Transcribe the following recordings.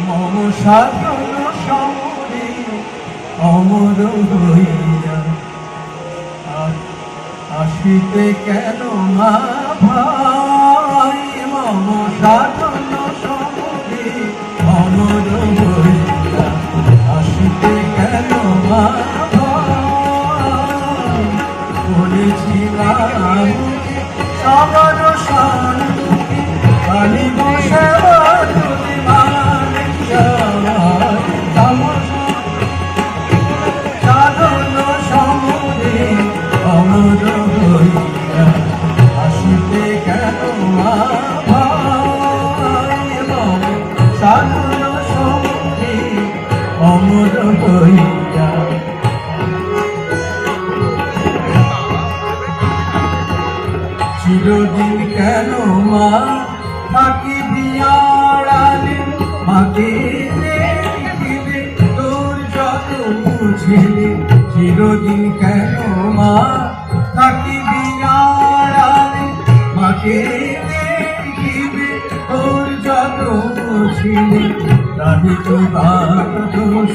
মম সাধন সমরে অমর হইয়া আসিতে কেন মা ভাই? মম সাধন অমর হইয়া আসিতে কেন মা ভাই? করেছিলাম শান্তি বসে অমর হইয়া। চিরদিন কেন মা থাকি বিয়াড়ালে? মাকে দেখিলে তোর যত বুঝিলে। চিরদিন কেন মা থাকি বিয়াড়ালে? মাকে দেখিলে তোর যত বুঝিলে। রাধি তো দোষ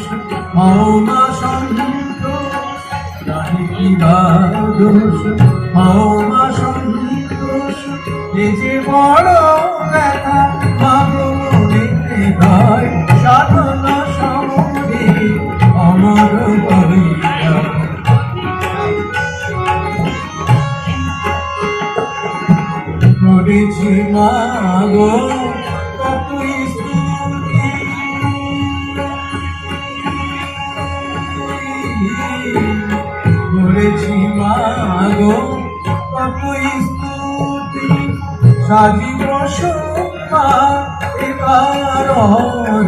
হও মা সন্তোষ রাধি কি দোষ হও মা সন্তোষ এ যে বড় ব্যথা মনেতে হয় সাধনা সমরে অমর করিয়া। করেছি মা গো কতই স্তুতি সাজিব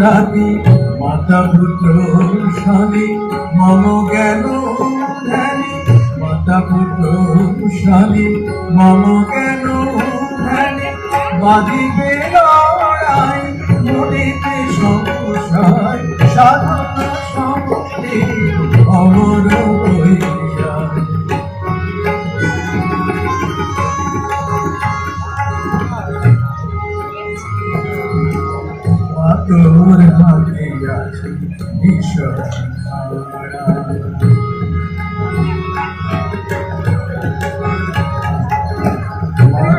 রাতি মাতা পুত্র স্বামী মম ধ্যানী। মাতা পুত্র স্বামী মম জ্ঞান ধ্যানী। বাঁধিবে লড়াই সাধনা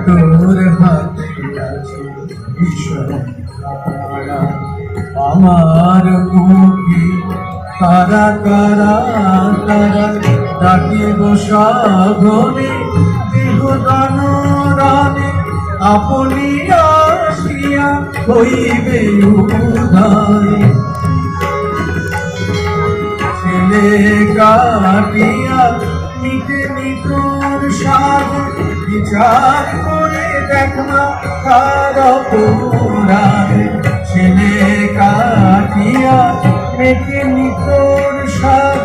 তোর আমার মুখে কারা কারা কারা ডাকিব সাধনে, দেহ দান রানে আপনি আসিয়া হইবে উদয় বিচার করে দেখনা তার অপরাধ। ছেলে কাটিয়া মিটে মিটুর সাজ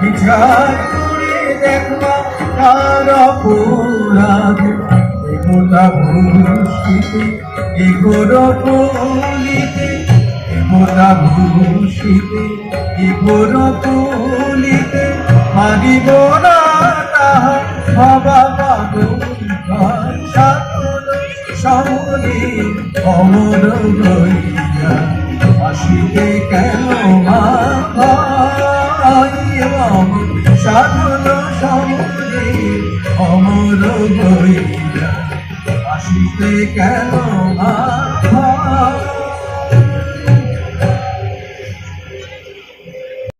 বিচার করে দেখনা তার অপরাধ। একতা ভূষিতে এগোর কলিতে মোরা ভূষিতে ইগোর তুলিতে হারিব না তাহা বাবা সাতল সবরে অমর রইয়া। আসিতে কেন সাধন সবরে অমর রইয়া। আসিতে কেন মা